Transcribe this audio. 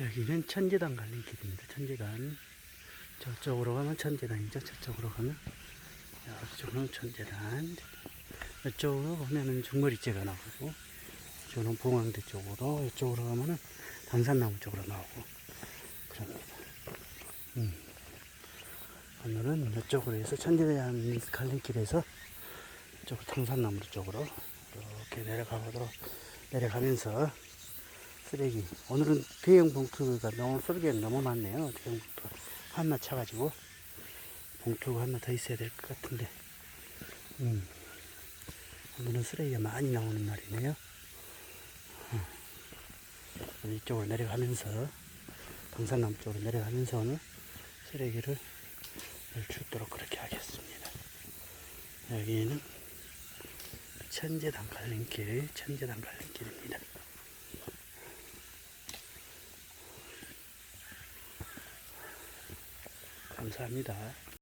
여기는 천재단 가는 길입니다. 천재단. 저쪽으로 가면 천재단이죠. 저쪽으로 가면 이쪽으로는 천재단. 이쪽으로 보면은 중거리째가 나오고 저는 봉황대 쪽으로 이쪽으로 가면은 당산나무 쪽으로 나오고 그럽니다. 음. 오늘은 이쪽으로 해서 천재단 가는 길에서 이쪽으로 당산나무 쪽으로 이렇게 내려가보도록 내려가면서 쓰레기. 오늘은 대형 봉투가 너무 쓰레기가 너무 많네요. 대형 봉투 하나 차가지고 봉투가 하나 더 있어야 될 것 같은데. 음. 오늘은 쓰레기가 많이 나오는 날이네요. 음. 이쪽으로 내려가면서 방산나무 쪽으로 내려가면서 오늘 쓰레기를 줍도록 그렇게 하겠습니다. 여기는 천재당 갈림길 천재당 갈림길입니다 감사합니다.